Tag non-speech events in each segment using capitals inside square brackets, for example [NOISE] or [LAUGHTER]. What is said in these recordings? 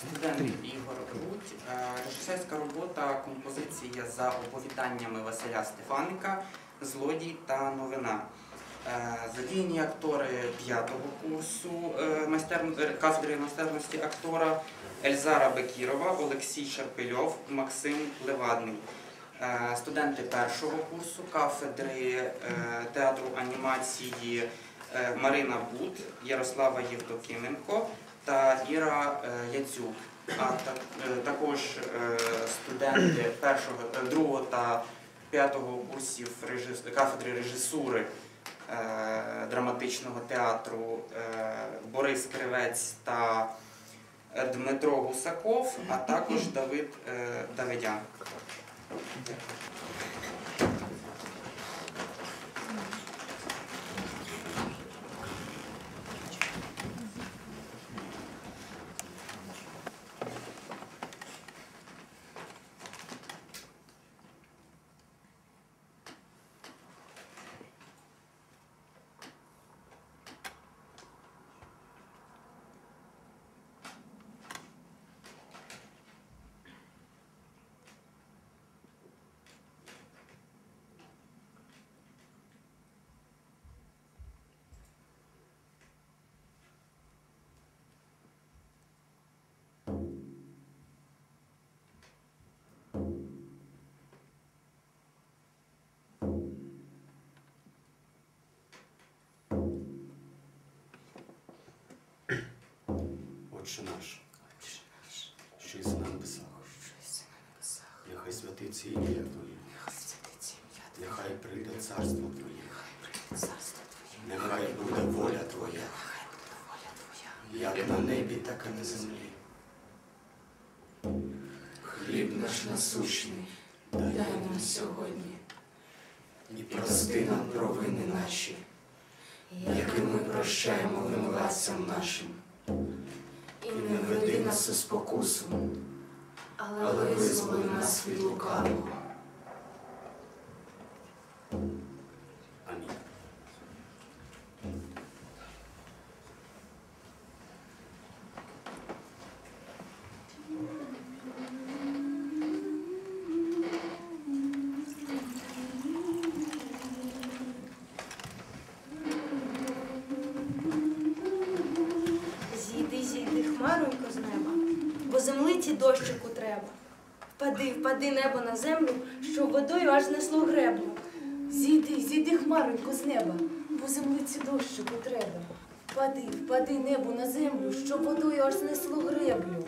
Студент Ігор Рудь. Е, Режисерська робота композиція за оповіданнями Василя Стефаника Злодій та новина. Е, Задіяні актори п'ятого курсу е, кафедри майстерності актора Ельзара Бекірова, Олексій Шарпильов, Максим Левадний. Студенти першого курсу кафедри театру анімації Марина Бут, Ярослава Євдокименко та Іра е, Яцюк. А е, також е, студенти першого, другого та п'ятого курсів кафедри режисури драматичного театру Борис Кривець та Дмитро Гусаков, а також [LAUGHS] Давид Давидян. Отче наш, що єси на небесах, нехай святиться ім'я Твоє, нехай прийде царство Твоє, нехай буде воля Твоя, як на небі, так і на землі. Хліб наш насущний, дай нам сьогодні, і прости нам провини наші, які ми прощаємо винуватцям нашим. І нас у спокусу, але визволи нас від лукавого. Дощику треба. Впади, впади небо на землю, щоб водою аж знесло греблю. Зійди, зійди хмаронько з неба, бо землиці дощику треба. Впади, впади небо на землю, щоб водою аж знесло греблю.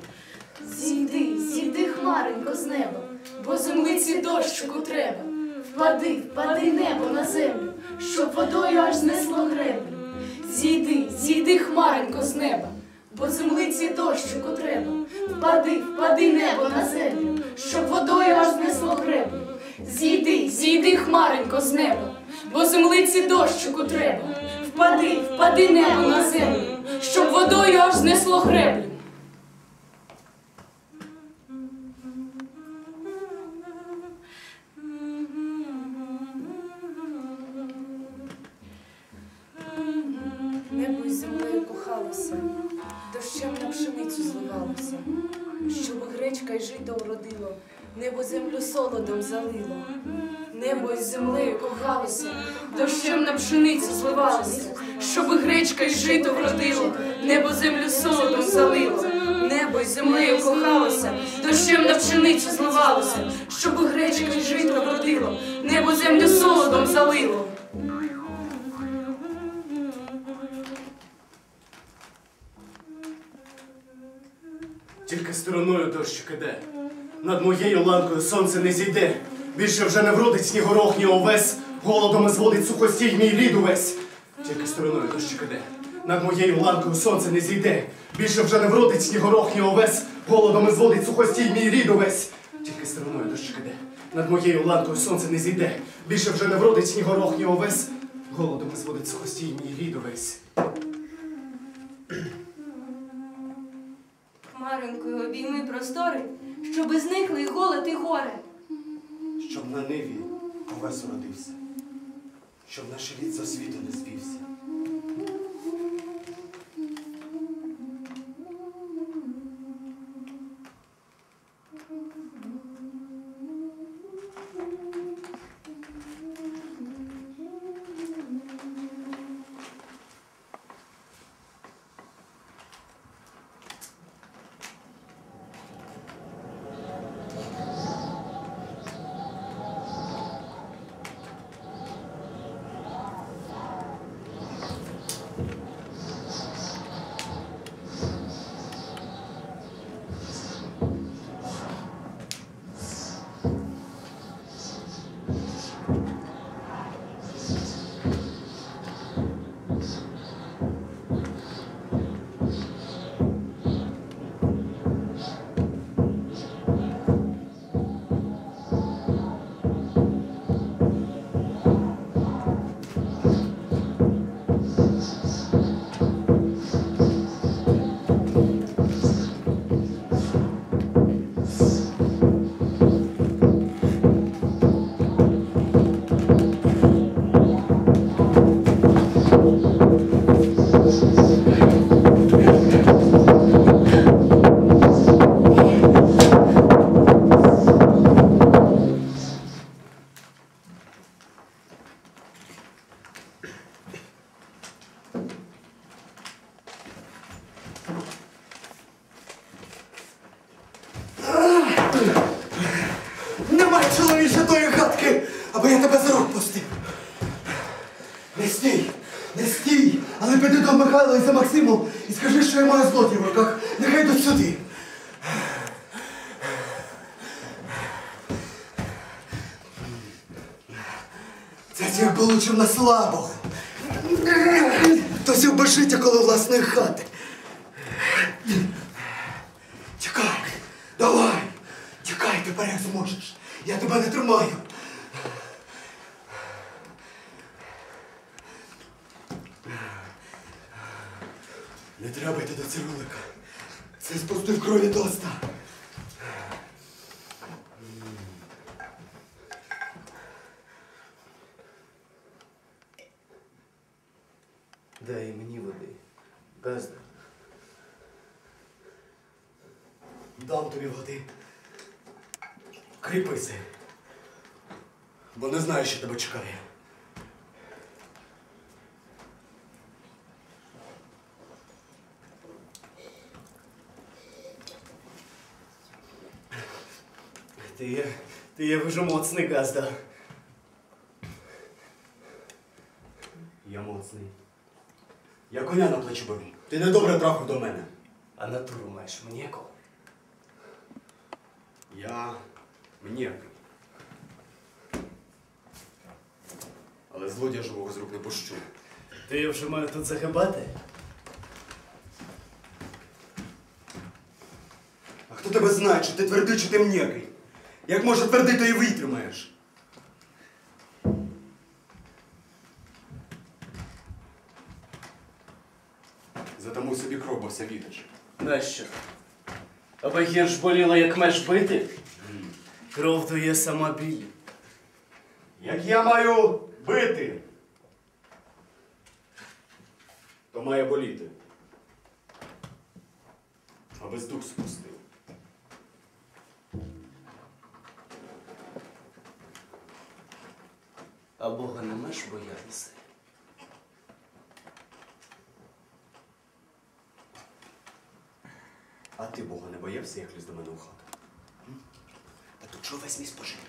Зійди, зійди хмаренько з неба, бо землиці дощику треба. Впади, впади небо на землю, щоб водою аж знесло греблю. Зійди, зійди хмаренько з неба, бо землиці дощику треба. Впади, впади небо на землю, щоб водою аж знесло греблю. Зійди, зійди хмаренько з неба, бо землиці дощику треба. Впади, впади небо на землю, щоб водою аж знесло греблю. Небо землю солодом залило. Небо із землею кохалося, дощем на пшеницю зливалося, щоб гречка й жито вродило, небо землю солодом залило. Небо із землею кохалося, дощем на пшеницю зливалося, щоб гречка й жито вродило, небо землю солодом залило. Тільки стороною дощик іде. Над моєю ланкою сонце не зійде. Більше вже не вродить снігорох, ні овес, голодом зводить сухостій мій рід увесь. Тільки стороною дощик іде. Над моєю ланкою сонце не зійде. Більше вже не вродить снігорох, ні овес, голодом зводить сухостій мій рід увесь. Тільки стороною дощик іде. Над моєю ланкою сонце не зійде. Більше вже не вродить снігорох, ні овес, голодом зводить сухостій мій рід увесь. Хмаринкою обійми простори, щоби зникли і голод, і горе. Щоб на ниві овес родився, щоб наш рід за світу не звівся. Всіх получив на слабого. То сів життя коло власної хати. Тікай, давай, тікай тепер як зможеш. Я тебе не тримаю. Не треба йти до цирулика. Це спустив крові доста. Дай і мені води. Газда. Дам тобі води. Кріпися. Бо не знаю, що тебе чекає. Ти є, ти є дуже моцний газда. Я моцний. Я коня на плечі беру. Ти недобре трахав до мене. А натуру маєш м'яку. Я мніякий. Але злодія живого з рук не пущу. Ти я вже маю тут загибати? А хто тебе знає, чи ти твердий, чи ти м'який? Як може твердий, то і витримаєш. Затамуй собі кров, бо все вітиш. Нащо? Аби гірш боліла, як меж бити? Кров то є сама біль. Як я маю бити, то має боліти. Абись дух спустив. А Бога не маєш боятися. А ти Бога не боявся, як ліз до мене у хату? М? Та тут що весь мій спожиток?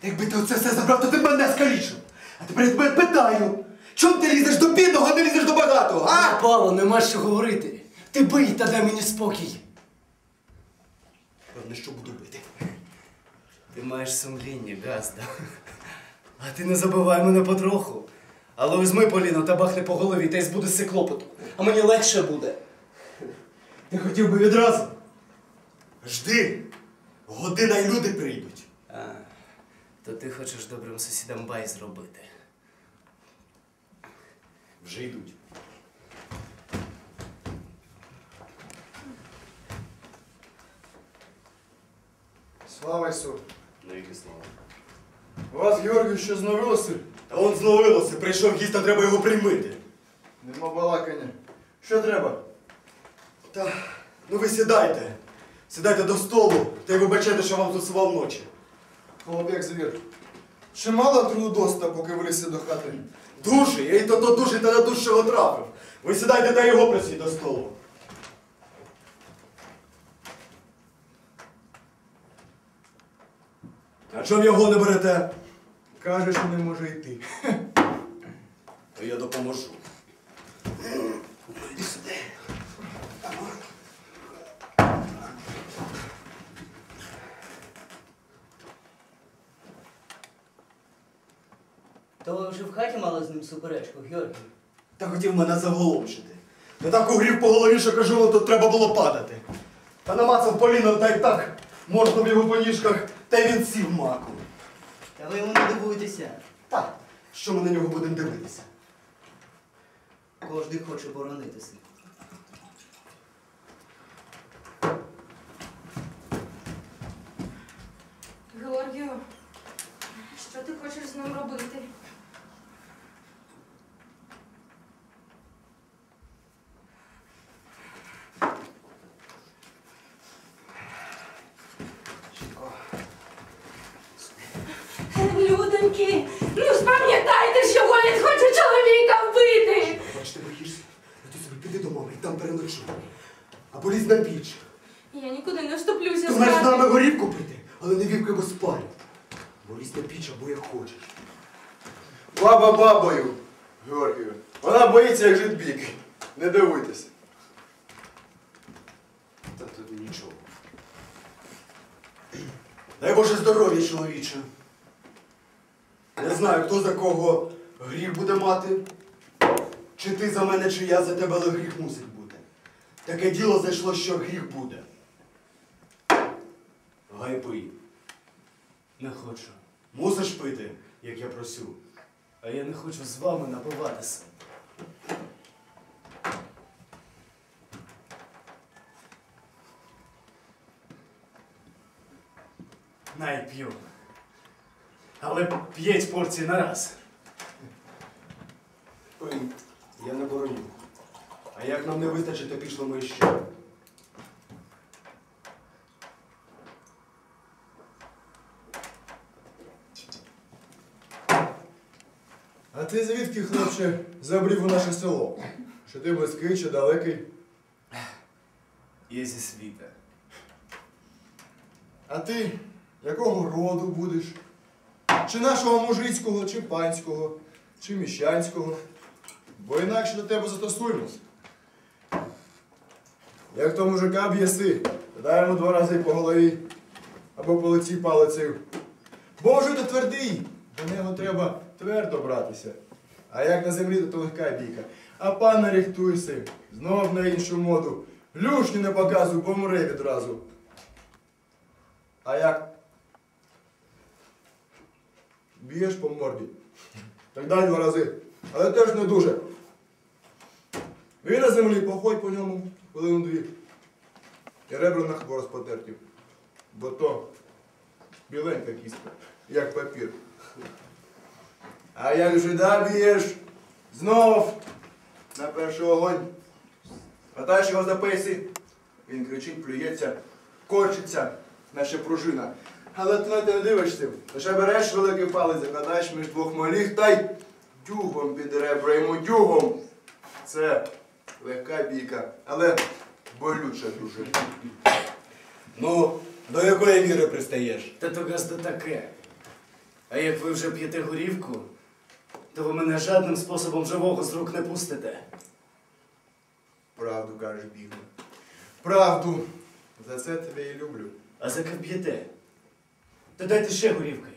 Та якби ти оце все забрав, то ти б мене скалічив. А тепер я тебе питаю, чому ти лізеш до бідного, а не лізеш до багатого, а? Павло, нема що говорити. Ти бий та дай мені спокій. Певне, що буду бити. Ти маєш сумління, газда. А ти не забивай мене потроху. Але візьми Поліну та бахни по голові та й збуде си клопоту. А мені легше буде. Ти хотів би відразу. Жди. Година й люди прийдуть. То ти хочеш добрим сусідам бай зробити. Вже йдуть. Слава Ісу! Навіки слава. У вас, Георгій, що зновилося? Та он зновилося, прийшов гість, а треба його приймити. Нема балакання. Що треба? Та, ну ви сідайте. Сідайте до столу, та й вибачайте, що вам засував ночі. Як звір. Чимало другу доста, поки вилізся до хати. Дуже, я і то до душі та на дужчого трапив. Ви сідайте та його просіть до столу. А чом його не берете? Каже, що не може йти. То я допоможу. Іди сюди. То ви вже в хаті мали з ним суперечку, Георгій? Та хотів мене заголомшити. Та так угрів по голові, що кажу, вам тут треба було падати. Та намацав Поліну, та й так можна в його по ніжках, та й він сів маком. Та ви йому не дивуєтеся. Так, що ми на нього будемо дивитися? Кожний хоче боронитися. Георгію, що ти хочеш з ним робити? Людоньки, ну ж пам'ятайте, що він хоче чоловіка вбити! Бач, ти боїшся? Ну ти собі піди до мами і там переночуй. Або лізь на піч. Я нікуди не вступлюся Ти маєш з нами горівку пити, але не вівки без парі. Бо лізь на піч або як хочеш. Баба бабою, Георгію. Вона боїться, як жить бік. Не дивуйтесь. Та тут нічого. Дай Боже здоров'я, чоловіче. Не знаю, хто за кого гріх буде мати. Чи ти за мене, чи я за тебе, але гріх мусить бути. Таке діло зайшло, що гріх буде. Гай пий. Не хочу. Мусиш пити, як я просю. А я не хочу з вами напиватися. Най п'ю. Але п'ять порцій на раз. Пий. Я не бороню. А як нам не вистачить, то пішло ми ще. А ти звідки, хлопче, забрів у наше село? Що ти близький чи далекий? Я зі світа. А ти якого роду будеш? Чи нашого мужицького, чи панського, чи міщанського? Бо інакше до тебе застосуємось. Як то мужика б'єси, йому два рази по голові або по лиці палицею. Бо мужик то твердий, до нього треба твердо братися. А як на землі, то, легка бійка. А пан не рихтуйся, знов на іншу моду. Люшні не показуй, помре відразу. А як? Б'єш по морді. Так дай два рази. Але теж не дуже. Він на землі, походь по ньому хвилину дві. І ребра на хворост потерті. Бо то біленька кістка, як папір. А як жида б'єш, знов на перший огонь. Хватаєш його за. Він кричить, плюється, корчиться, наче пружина. Але ти на те не дивишся. Лише береш великий палець, закладаєш між двох малих та й дюгом під ребра йому дюгом. Це легка бійка, але болюча дуже. Ну, до якої віри пристаєш? Та то газда таке. А як ви вже п'єте горівку, то ви мене жадним способом живого з рук не пустите. Правду кажеш, бігме. Правду. За це тебе і люблю. А за ким То дайте ще горівки.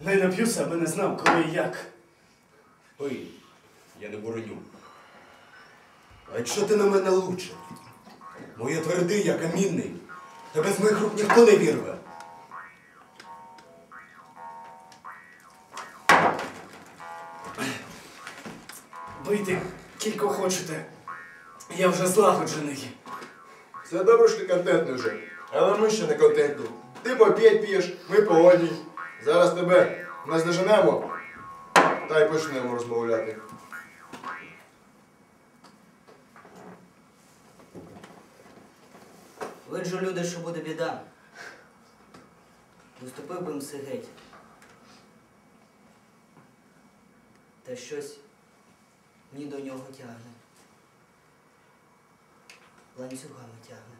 Не нап'юся, аби не знав, коли і як. Пий. Я не бороню. А якщо ти на мене лучше? Моє твердий, я камінний. Тебе з моїх рук ніхто не вірве. Бийте кілько хочете. Я вже злагоджений. Все добре, що ти контентний вже. Але ми ще не контентні. Ти по п'ять п'єш, ми по одній. Зараз тебе наздоженемо та й почнемо розмовляти. Виджу люди, що буде біда. Уступив би все геть. Та щось мені до нього тягне. Ланцюгами тягне.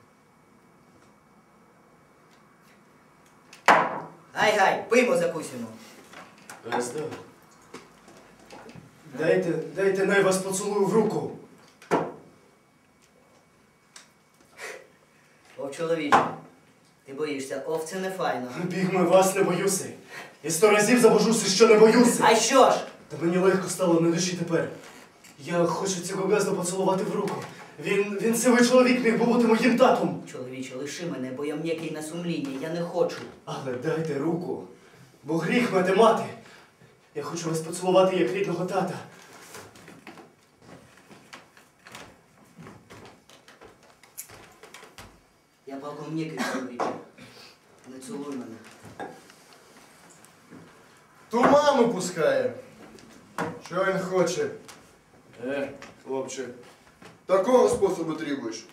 Гай, гай, пиймо закусимо. Газда. Дайте, дайте, най вас поцілую в руку. Ов чоловіче, ти боїшся, ов це не файно. Бігме вас не боюся. І сто разів забожуся, що не боюся. А що ж? Та мені легко стало на душі тепер. Я хочу цього газда поцілувати в руку. Він, він сивий чоловік міг би бути моїм татом. Чоловіче, лиши мене, бо я м'який на сумління, я не хочу. Але дайте руку, бо гріх мене мати. Я хочу вас поцілувати як рідного тата. Я палком м'який чоловіче. Не цілуй мене. Туману пускає. Що він хоче? Е, хлопче, такого способу требуєш.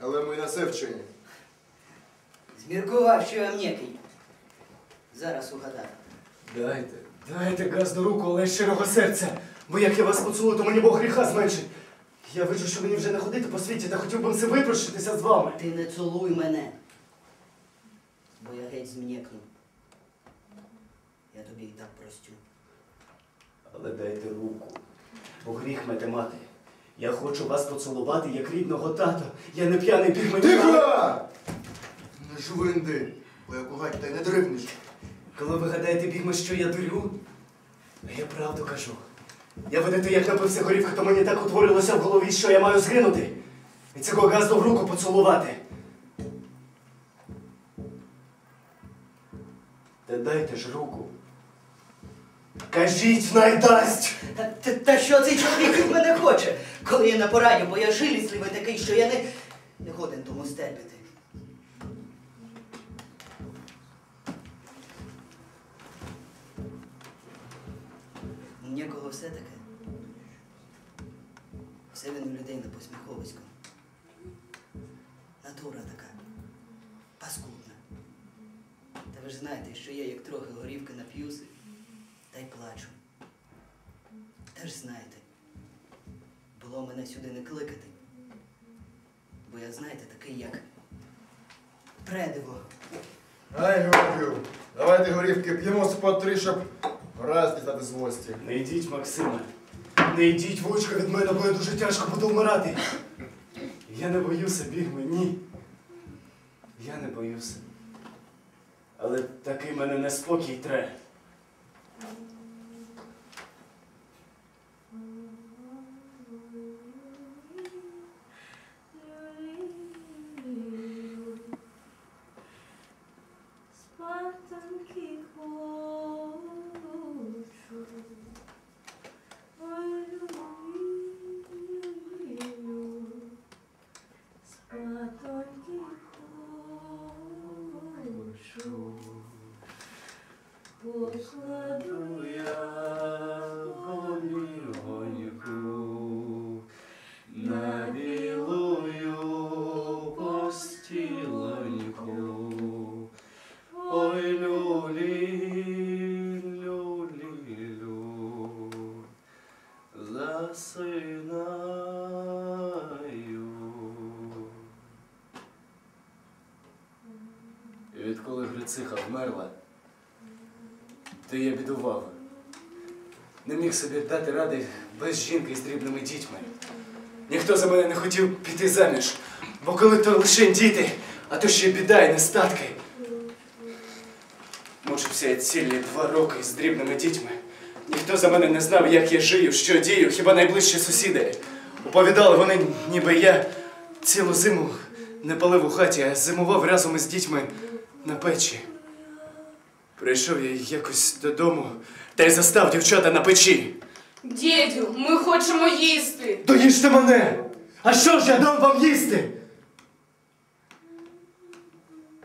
Але ми на це вчені. Зміркував, що я м'який. Зараз угадаю. Дайте, дайте газду руку, але з щирого серця. Бо як я вас поцілую, то мені Бог гріха зменшить. Я виджу, що мені вже не ходити по світі, та хотів би все випрощитися з вами. Ти не цілуй мене. Бо я геть зм'якну. Я тобі і так простю. Але дайте руку, бо гріх мене мати. Я хочу вас поцілувати як рідного тата. Я не п'яний пігмені. Тихо! Не жвинди, бо як у та й не дригнеш. Коли ви гадаєте бігме, що я дурю, а я правду кажу. Я видите, як напився горівка, то мені так утворилося в голові, що я маю згинути. І цього газду в руку поцілувати. Та дайте ж руку. Кажіть, найдасть! Та, та, що цей чоловік від мене хоче, коли я на пораді, бо я жилісливий такий, що я не, не годен тому стерпіти. Нікого все таке. Все він у людей на посміховиську. Натура така. Паскудна. Та ви ж знаєте, що я як трохи горівки нап'юся, плачу. Та ж знаєте, було мене сюди не кликати. Бо я, знаєте, такий як предиво. Ай, говорю, давайте горівки п'ємо по три, щоб раз дістати злості. Не йдіть, Максиме. Не йдіть, вучка від мене, бо я дуже тяжко буду вмирати. Я не боюся бігми, ні. Я не боюся. Але такий мене неспокій тре. Засинаю. І відколи Грициха вмерла, то я бідував. Не міг собі дати ради без жінки з дрібними дітьми. Ніхто за мене не хотів піти заміж, бо коли то лише діти, а то ще біда і нестатки. Мучився я цілі два роки з дрібними дітьми. Ніхто за мене не знав, як я жию, що дію, хіба найближчі сусіди. Оповідали вони, ніби я цілу зиму не палив у хаті, а зимував разом із дітьми на печі. Прийшов я якось додому та й застав дівчата на печі. Дідю, ми хочемо їсти. То їжте мене! А що ж я дам вам їсти?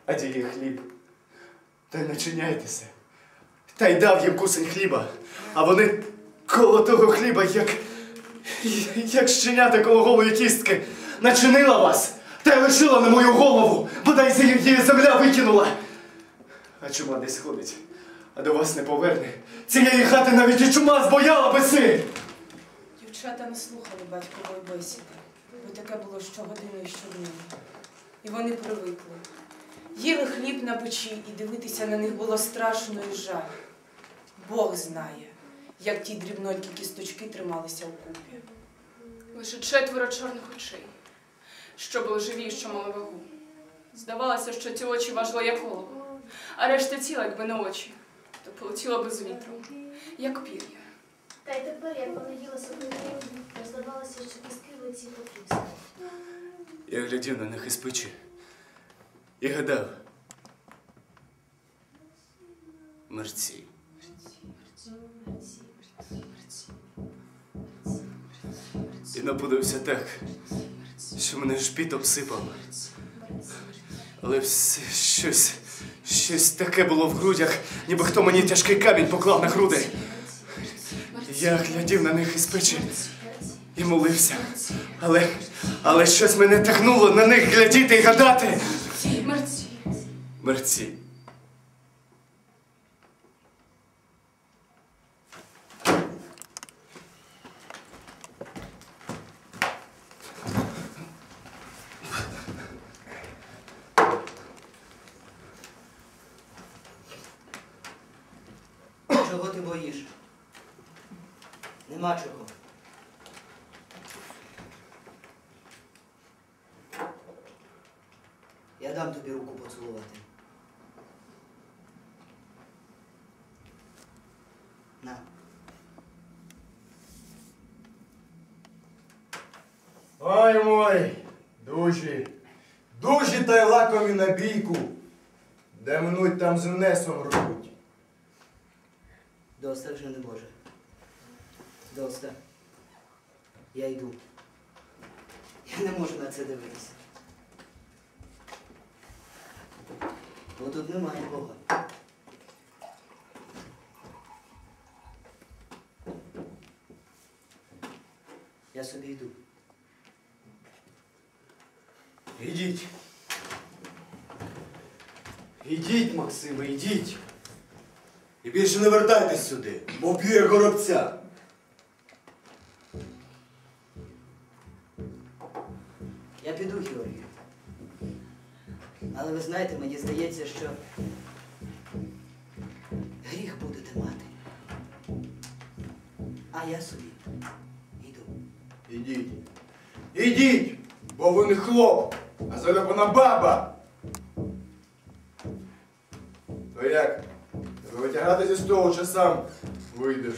А де хліб? Та й начиняйтеся. Та й дав їм кусень хліба, а вони коло того хліба, як, як щенята коло голої кістки, начинила вас та й лишила на мою голову, бодай її земля викинула. А чума десь ходить, а до вас не поверне. Цієї хати навіть і чума збояла биси. Дівчата не слухали батькової бесіди, бо таке було щогодини і щодня. І вони привикли. Їли хліб на печі, і дивитися на них було страшно і жаль. Бог знає, як ті дрібненькі кісточки трималися у купі. Лише четверо чорних очей, що були живі і що мали вагу. Здавалося, що ці очі важили як голову, а решта тіла, якби не очі, то полетіло би з вітром, як пір'я. Та й тепер, як вони їли соколиною, здавалося, що кістки в лиці. Я глядів на них із печі і гадав. Мерці. І напудився так, що мене ж піт обсипав. Але все щось, щось таке було в грудях, ніби хто мені тяжкий камінь поклав на груди. Я глядів на них із печі і молився. Але, але щось мене тягнуло на них глядіти і гадати. Мерці. Мерці. чого ти боїш? Нема чого. Я дам тобі руку поцілувати. На. Ой мой, душі, душі та й лакові на бійку, де минуть там з несом рвуть. Доста вже не Боже. Доста. Я йду. Я не можу на це дивитися. Бо тут немає Бога. Я собі йду. Ідіть. Ідіть, Максиме, ідіть. І більше не вертайтесь сюди, бо б'ю як горобця. Я піду, Георгію. Але ви знаєте, мені здається, що гріх будете мати. А я собі йду. Ідіть. Ідіть, бо ви не хлоп, а заляпана баба. То як? Витягатися з того, чи сам вийдеш?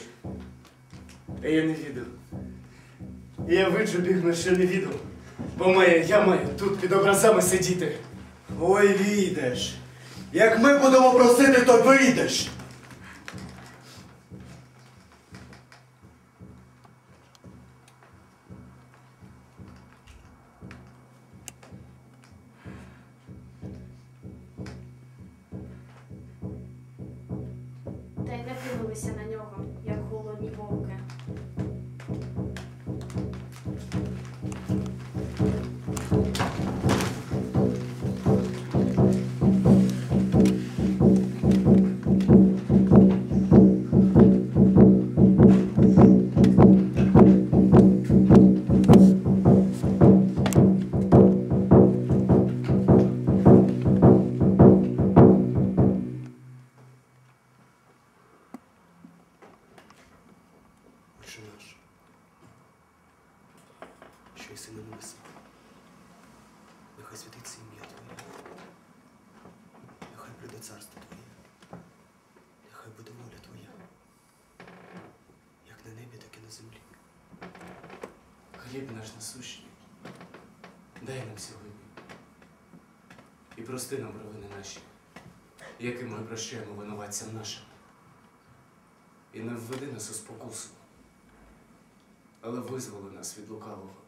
А я не відав. Я виджу бігну, що не віду. Бо має, я маю тут під образами сидіти. Ой, війдеш. Як ми будемо просити, то вийдеш. Хліб наш насущний. Дай нам сьогодні. І прости нам провини наші, яким ми прощаємо винуватцям нашим. І не введи нас у спокусу, але визволи нас від лукавого.